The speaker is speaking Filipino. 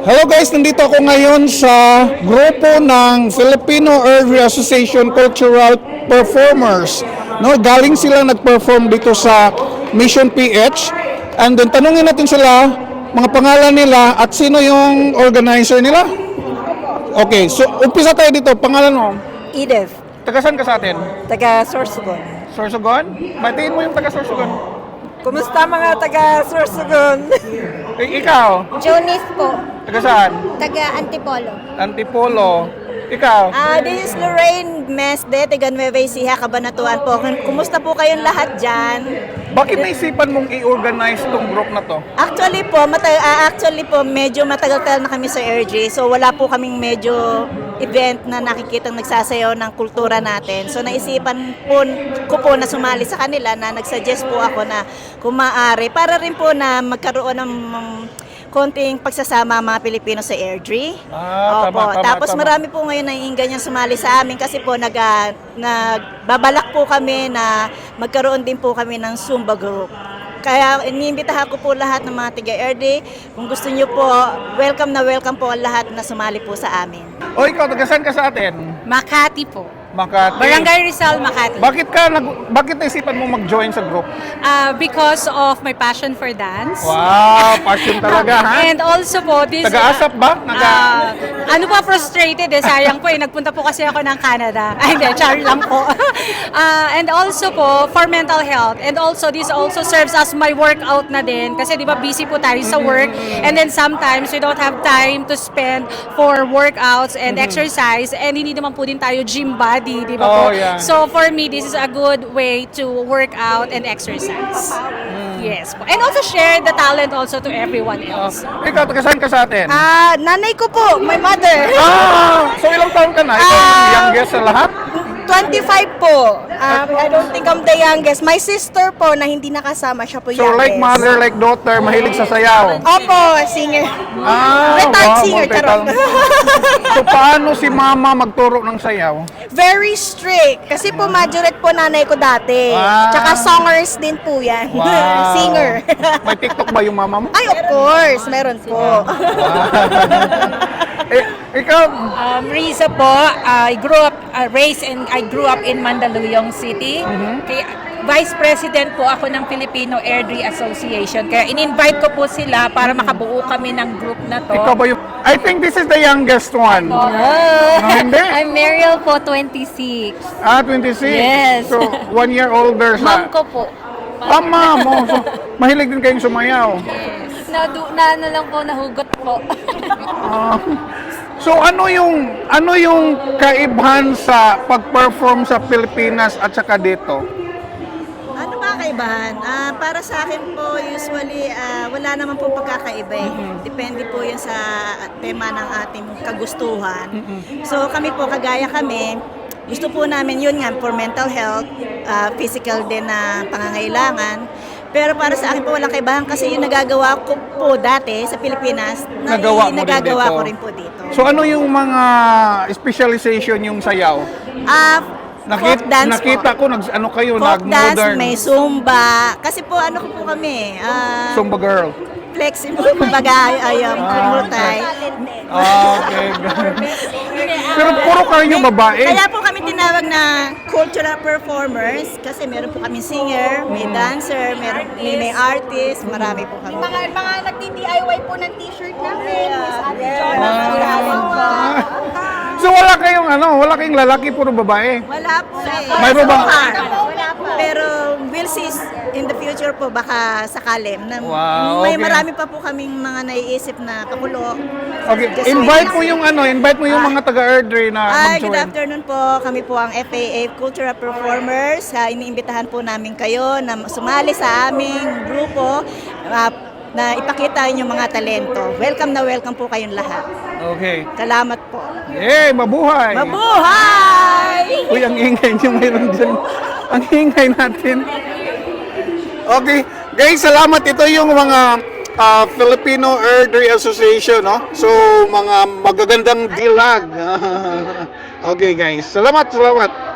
Hello guys, nandito ako ngayon sa grupo ng Filipino Earthly Association Cultural Performers. No, galing sila nag-perform dito sa Mission PH. And then tanungin natin sila mga pangalan nila at sino yung organizer nila. Okay, so umpisa tayo dito. Pangalan mo? Edith, Tagasan ka sa atin? taga Sorsogon. Sorsogon? Batiin mo yung taga Sorsogon. Kumusta mga taga Sorsogon? I- ikaw, Jonis po, taga saan? taga Antipolo. Antipolo. Ikaw? Ah, this is Lorraine Mesde, taga Nueva Ecija, Cabanatuan po. Kumusta po kayong lahat dyan? Bakit naisipan mong i-organize tong group na to? Actually po, mata- ah, actually po, medyo matagal-tagal na kami sa RJ. So wala po kaming medyo event na nakikitang nagsasayaw ng kultura natin. So naisipan po ko po na sumali sa kanila na nagsuggest po ako na kung maaari para rin po na magkaroon ng um, konting pagsasama ang mga Pilipino sa Airdrie. Ah, Opo. tama, tama, Tapos tama. marami po ngayon naiinggan niyang sumali sa amin kasi po nag, ah, nagbabalak po kami na magkaroon din po kami ng Zumba group. Kaya iniimbitahan ko po lahat ng mga tiga Airdrie. Kung gusto niyo po, welcome na welcome po ang lahat na sumali po sa amin. O ikaw, taga saan ka sa atin? Makati po. Makati. Barangay Rizal, Makati. Bakit ka nag bakit naisipan mo mag-join sa group? Ah, because of my passion for dance. Wow, passion talaga ha. And also po, this... Taga-asap ba? Naga Ah, ano pa frustrated eh, sayang po eh, nagpunta po kasi ako ng Canada. Ay hindi, char lang po. Ah, and also po, for mental health. And also, this also serves as my workout na din. Kasi di ba busy po tayo sa work. And then sometimes, we don't have time to spend for workouts and Mm-hmm. exercise. And hindi naman po din tayo gym body, di ba Oh, po? yeah. So for me, this is a good way to work out and exercise. Yes po. And also share the talent also to everyone else. ikaw, taga saan ka sa atin? Ah, nanay ko po, my mother. Ah, so ilang taon ka na? Ikaw yung Ah. youngest sa lahat? 25 po. Um, I don't think I'm the youngest. My sister po na hindi nakasama siya po So youngest. like mother, like daughter, mahilig sa sayaw. Opo, singer. Ah, Retired wow, singer, charot. multitalent. so paano si mama magturo ng sayaw? Very strict. Kasi po majorette po nanay ko dati. Ah. Tsaka songers din po yan. Wow. Singer. May TikTok ba yung mama mo? Ay, of course. Meron po. eh, ikaw, Um, Riza po, I grew up, uh, raised and I grew up in Mandaluyong City. Kaya Vice President po ako ng Filipino Airdrie Association. Kaya in-invite ko po sila para makabuo kami ng group na to. ikaw ba yung... I think this is the youngest one. Ah, hindi? I'm Mariel po, 26. Ah, 26. Yes. So, one year older sa... Ma'am ko po. Ah, ma'am. Oh, so, mahilig din kayong sumayaw. Na, na ano lang po, nahugot po. Ah. So, ano yung ano yung kaibahan sa pag-perform sa Pilipinas at saka dito? Ano ba kaibahan? Ah, para sa akin po, usually, ah, wala naman po pagkakaiba eh. Depende po yun sa tema ng ating kagustuhan. So kami po, kagaya kami, gusto po namin yun nga for mental health, ah, physical din na pangangailangan. Pero para sa akin po walang kaibahan kasi yung nagagawa ko po dati sa Pilipinas, na Nagawa mo rin nagagawa dito. ko rin po dito. So, ano yung mga specialization yung sayaw? Ah, Nakit, folk dance nakita po. ko, nag, ano kayo, Folk dance, nag-modern. may zumba. Kasi po, ano ko po kami, ah, Zumba girl. flexible, kumbaga, ay, um, multi. Ah, okay. Pero puro kayo babae. Kaya po tinawag na cultural performers kasi meron po kami singer, may dancer, meron, may, may artist, marami po kami. Mga, mga nagdi-DIY po ng t-shirt namin. Miss Ate So wala kayong ano, wala kayong lalaki, puro babae. Wala po eh. Bang- So far. Wala po. Pero we'll see in the future po baka sakalim. Na, Wow, may okay. marami pa po kaming mga naiisip na pakulo. Okay, Just invite wait. mo yung ano, invite mo yung mga taga-Airdrie na Ay, good mag-join. afternoon po. Kami po ang FAA Cultural Performers. Uh, iniimbitahan po namin kayo na sumali sa aming grupo ah, na ipakita yung mga talento. Welcome na welcome po kayong lahat. Okay. Salamat po. Yay, mabuhay! Mabuhay! Uy, ang ingay niyo mayroon dyan. Ang ingay natin. Okay. Guys, salamat. Ito yung mga ah, Filipino Airdrie Association, no? So, mga magagandang dilag. okay, guys. Salamat, salamat.